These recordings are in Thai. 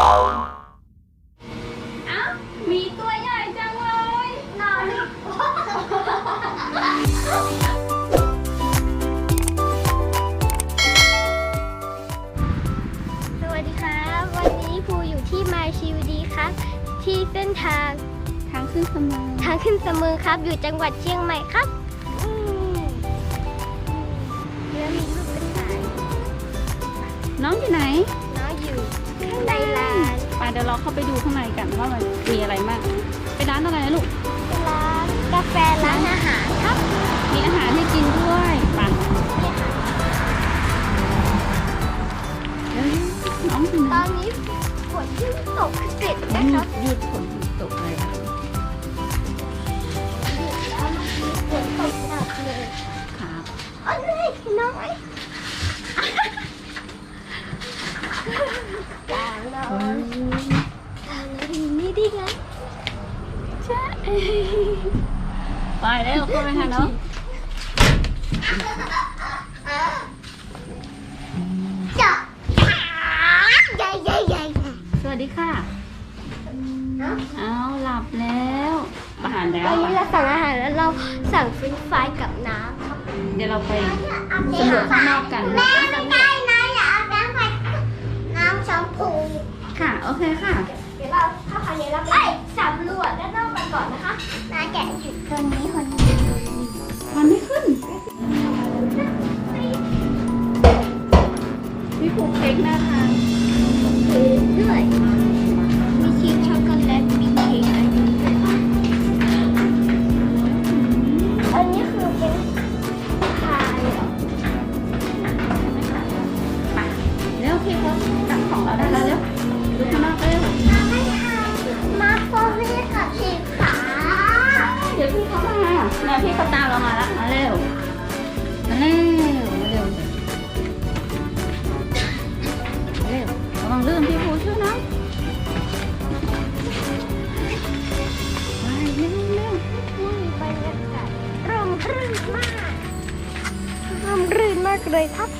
เอ้ามีตัวใหญ่จังเลยนอน สวัสดีครับ วันนี้ภูอยู่ที่มาชีวดีครับ ที่เส้นทางทางขึ้นสมองทางขึ้นเสมอครับ อยู่จังหวัดเชียงใหม่ครับอืมแล้วมีลูกกระต่ายน้องอยู่ไหน เดี๋ยวเราเข้าไปดูข้างในกันว่ามันมีอะไรบ้างไปร้านอะไรนะลูกร้านกาแฟร้านอาหารครับ มีอาหารให้กินด้วยไปนี่ค่ะเอ้ยน้องอยู่ไหตนอนนี้ฝนที่ตกเสร็จหนะยุครับดหยุดฝน ดีค่ะเนาะเอาหลับแล้วอาหารแล้ววันนี้ไปเราสั่งอาหารแล้วเราสั่งเฟรนช์ฟรายกับน้ำครับเดี๋ยวเราไปสำรวจข้างนอกกันแม่ไม่ได้นะอย่าเอาน้ำไปน้ำชมพูค่ะ โอเคค่ะ เดี๋ยวเราถ้าคราวนี้เราไปสำรวจด้านนอกกันก่อนนะคะนาแกะหยุดคนนี้คนนี้มันไม่ขึ้นมีผูกเค้กน่าทาน คือด้วย มีชีสช็อกโกแลต มีเค้กอันนี้ด้วยค่ะอันนี้คือเป็นพายเหรอไปเร็วพี่เขาจับของเราได้แล้วเร็วดูข้างนอกเร็วมาโฟนี่ค่ะชีขาเดี๋ยวพี่เขามาเนี่ยพี่เขาตามเรามาแล้วมาเร็ว เลยครับ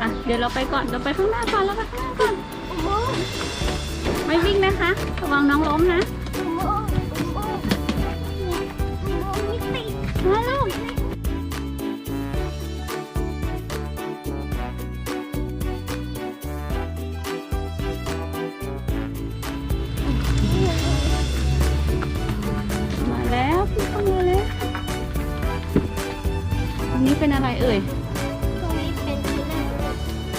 อะเดี๋ยวเราไปก่อนเราไปข้างหน้าก่อนเราไปข้างหน้าก่อนไม่วิ่งนะคะ ระวังน้องล้มนะ รงนี้เป็นอะไรเอ่ย ตรงนี้เป็นที่นั่ง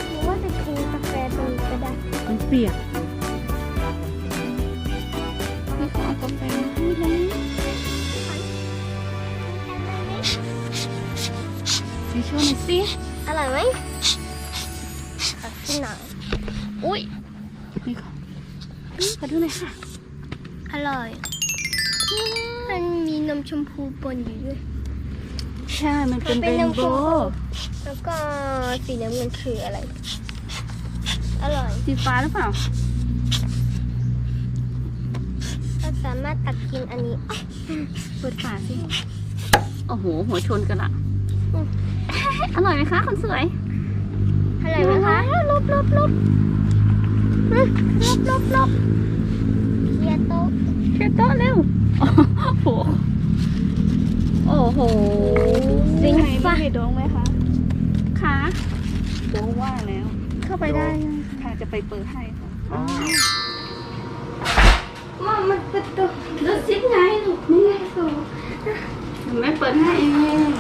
หรือว่าจะกินกาแฟตรงนี้ก็ได้มันเปียกพี่ขอเอากาแฟมาให้แล้วพี่ช่วยหน่อยสิอร่อยไหมขอกินหน่อยอุ้ยนี่ขอขอดูหน่อยค่ะ อร่อย มันมีนมชมพูปนอยู่ด้วย ใช่ มันเป็นมันเป็เรนนน้ำโบชมพูว์แล้วก็สีน้ำเงินคืออะไร อร่อยสีฟ้าหรือเปล่าเราสามารถตักกินอันนี้เปิดฝาสิ โอ้โห หัวชนกันละอืมอร่อยไหมคะคนสวย อร่อยไหมคะลบลบลบอืมลบลบลบเคลียร์โต๊ะเคโต้เร็ว โอ้โห โอ้โหเป็นไฟโดงไหมคะคะโดงว่าแล้ว เข้าไปได้ค่ะจะไปเปิดให้ค่ะมามันประตูดูซิปไงลูกนี่ไงสูแม่เปิดให้เอง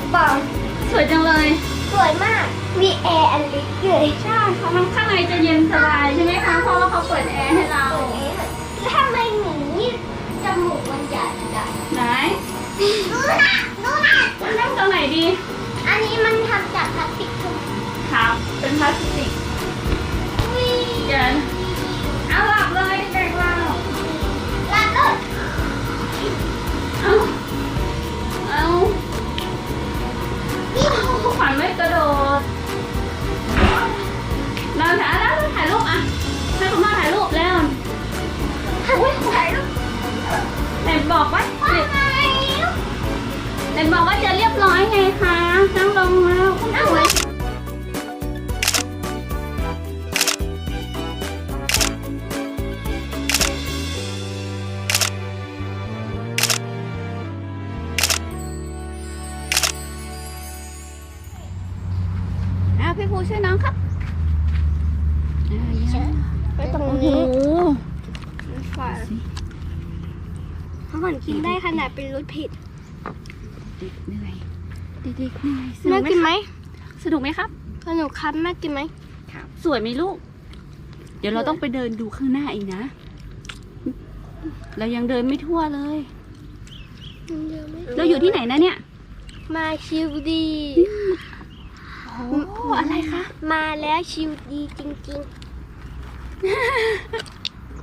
ำอ้ำอ้ำมันเป็นของปลอมใสวยจังเลย สวยมาก มีแอร์อันเล็กเลยใช่เขาทำข้างในจะเย็นสบายใช่ไหมคะ เพราะว่าเขาเปิดแอ พี่ภูช่วยน้องครับอ่าเยี่ยมไปตรงโอ้โหนี้ฝาเพราะมันกินได้ขนาดเป็นรสเผ็ดเด็กเหนื่อยเด็กๆเหนื่อยสนุแม่กไหมกินไหมสนุกไหมครับ สนุกครับแม่กินไหมครับสวยไหมลูก เดี๋ยวเราต้องไปเดินดูข้างหน้าอีกนะ เรายังเดินไม่ทั่วเลย เราอยู่ที่ไหนนะเนี่ย มาชิวดีโอ้อะไรคะ มาแล้วชิวดีจริงๆ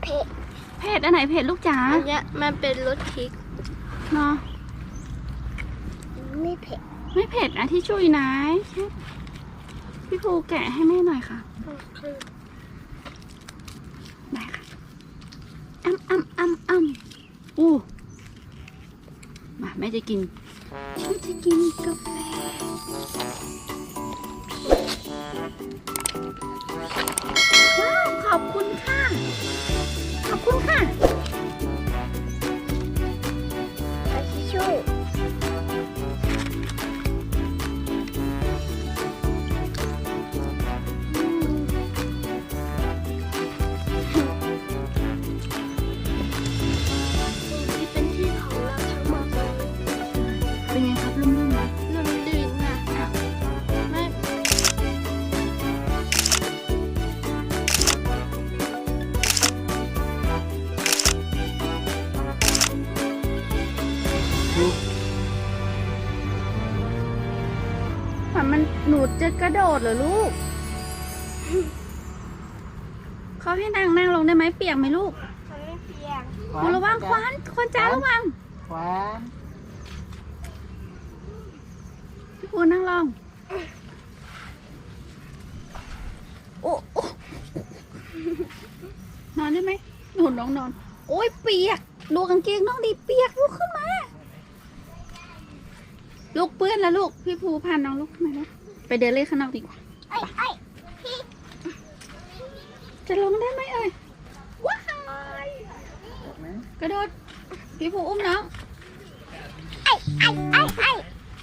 เผ็ดเพจอันไหนเพจลูกจ๋าอันเนี้ยมันเป็นรสพริกเนาะ ไม่เผ็ด ไม่เผ็ดอะที่ช่วยนะพี่ภูแกะให้แม่หน่อยค่ะ ได้ค่ะอ้ำอ้ำอ้ำอ้ำอู้มาแม่จะกินฉันจะกินกาแฟ ขอ ขวัญมันหนูจะกระโดดเหรอลูกเขาให้นั่งนั่งลงได้ไหมเปียกไหมลูกเขาไม่เพียงโอ้ระวังควันควันจ้าระวังขวานพี่ภูนั่งลองโอ้โอ้นอนได้ไหมหนูน้องนอน โอ้ยเปียกดูกางเกงน้องดีเปียกลุกขึ้นมา ลูกเปื้อนแล้วลูก พี่ภูพาน้องลุกขึ้นมาแล้วไปเดินเล่นข้างนอกดีกว่า ไอ้ไอ้จะลงได้ไหมเอ่ย ว้ายออกไหมกระโดด พี่ภูอุ้มน้อง ไอ้ไอ้ไอ้ไอ้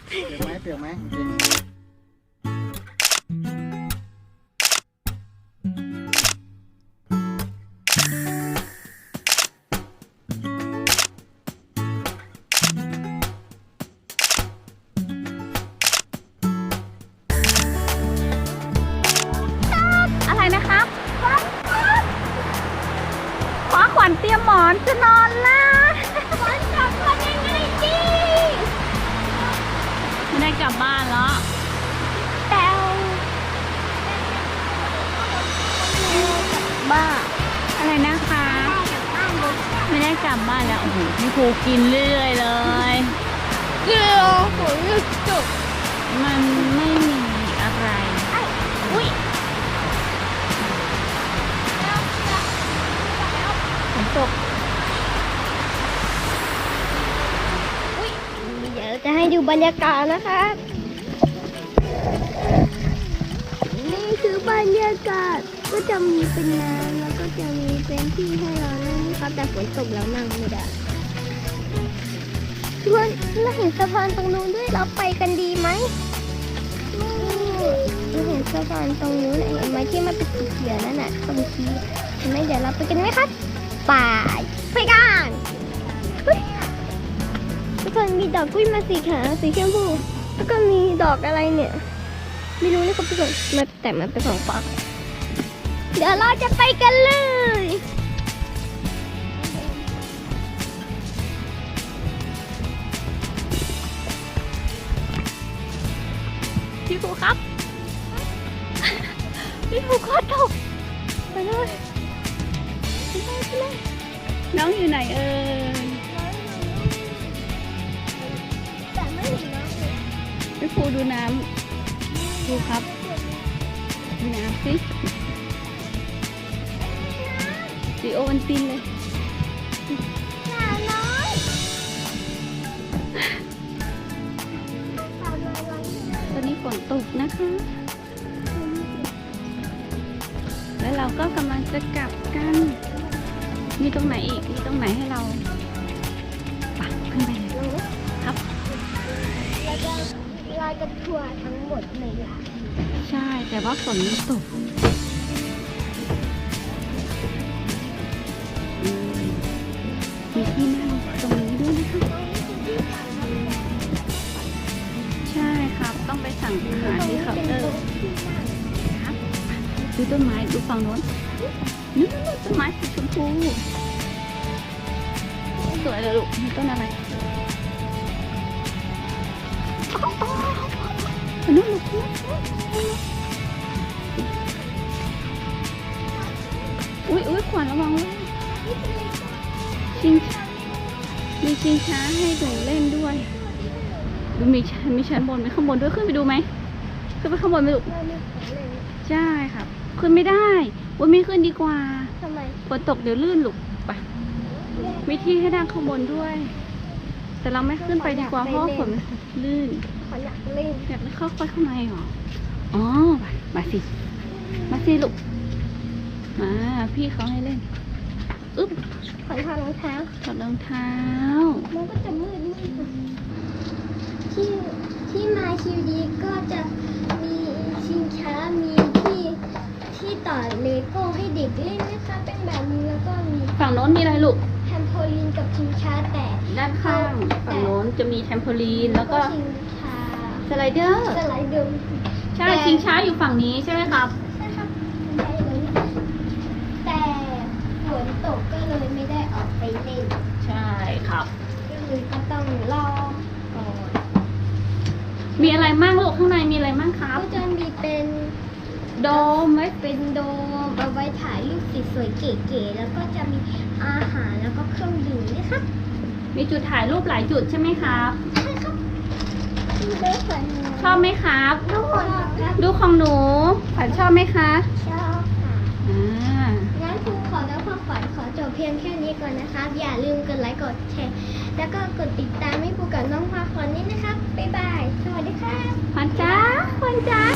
เปียกไหมเปียกไหม ไม่ได้กลับบ้านแล้วแต้วบ้า อะไรนะคะได้จากบ้านเลยไม่ได้กลับบ้านแล้ว โอ้โหพี่ภูกินเรื่อยเลยเกี่ยวฝนหยุดตกมันไม่มีอะไรอุ้ยฝนตก เดี๋ยวจะ ให้ดูบรรยากาศนะคะนี่คือบรรยากาศก็จะมีเป็นน้ำแล้วก็จะมีเป็นที่ให้เรานั่งครับแต่ฝนตกแล้วนั่งไม่ได้ทุกคนเราเห็นสะพานตรงนู้นด้วยเราไปกันดีไหมนี่เราเห็นสะพานตรงนู้นเห็นไหมที่มันเป็นสีเขียวนั่นน่ะตรงชี้เห็นไหมเดี๋ยวเราไปกันไหมครับไปไปกันเฮ้ย กคนมีดอกกุ้ยมาสีขาวสีชมพูแล้วก็มีดอกอะไรเนี่ย ไม่รู้นะครับทุกคนมาแต่มันเป็นของฝากเดี๋ยวเราจะไปกันเลยพี่ภูครับ พี่ภูก็ตกไปเลยไปเลยไปเลยน้องอยู่ไหนเอ่ย พี่ภูดูน้ำดูครับดูน้ำสิสีโอวันตินเลยสาวน้อยตอนนี้ฝนตกนะคะ แล้วเราก็กำลังจะกลับกัน มีตรงไหนอีก มีตรงไหนให้เรา ลอยกระทั่วทั้งหมดเลยอะ ใช่แต่ว่าฝนมันตกมมีที่นั่งตรงนี้ด้วยนะคะใช่ครับต้องไปสั่งอาหารที่เคาน์เตอร์ครับดูต้นไม้ดูฝั่งโน้นนู่นต้นไม้สีชมพูสวยเลยลูกมีต้นอะไร อ๋ออ๋ออ๋อนู่นลูกนู่นอุ้ยอุ้ยขวัญระวังเลยชิงมีชิงช้าให้หนูเล่นด้วย ดูมีชั้นมีชั้นบนมีข้างบนด้วย ขึ้นไปดูไหม ขึ้นไปข้างบนไหมลูกเราไม่ของเลยใช่ครับ ขึ้นไม่ได้วันไม่ขึ้นดีกว่าทำไมฝนตกเดี๋ยวลื่นลูก ไป มีที่ให้นั่งข้างบนด้วย แต่เราไม่ขึ้นไปดีกว่าเพราะว่าฝนมันลื่น ขออยากเล่นอยากเข้าไปข้างในเหรอ อ๋อ มามาสิ มาสิลูก มา พี่เขาให้เล่น อึ๊บขอทารองเท้าถอดรองเท้า มันก็จะมืดมืดอะที่ที่มาคิวดีก็จะมีชิงช้ามีที่ที่ต่อเลโก้ให้เด็กเล่นนะคะเป็นแบบนี้แล้วก็มีฝั่งโน้นมีอะไรลูก แทมโพลีนกับชิงช้าแต่ ด้านข้างฝั่งโน้นจะมีแทมโพลีนแล้วก็ชิงช้าสไลเดอร์ สไลเดอร์ใช่ชิงช้าอยู่ฝั่งนี้ใช่ไหมครับใช่ครับใช่เลยแต่ฝนตกก็เลยไม่ได้ออกไปเล่นใช่ครับ ก็เลยก็ต้องรอก่อนมีอะไรมั่งลูกข้างในมีอะไรมั่งครัก็บจะมีเป็นโดมไหมเป็นโดมเอาไว้ถ่ายรูปสวยๆเก๋ๆแล้วก็จะมีอาหารแล้วก็เครื่องดื่มนะครับ มีจุดถ่ายรูปหลายจุดใช่ไหมครับใช่ครับมีเบอร์ฝันชอบไหมครับ ทุกคนครับดูของหนูขวัญชอบไหมคะชอบค่ะอ่า งั้นครูขอแล้วความฝันขอจบเพียงแค่นี้ก่อนนะครับ อย่าลืมกดไลค์กดแชร์แล้วก็กดติดตามให้ครูกับน้องพาขวัญนี่นะครับบ๊ายบายสวัสดีครับ ขวัญจ้าขวัญจ้าค่ะบ๊ายบาย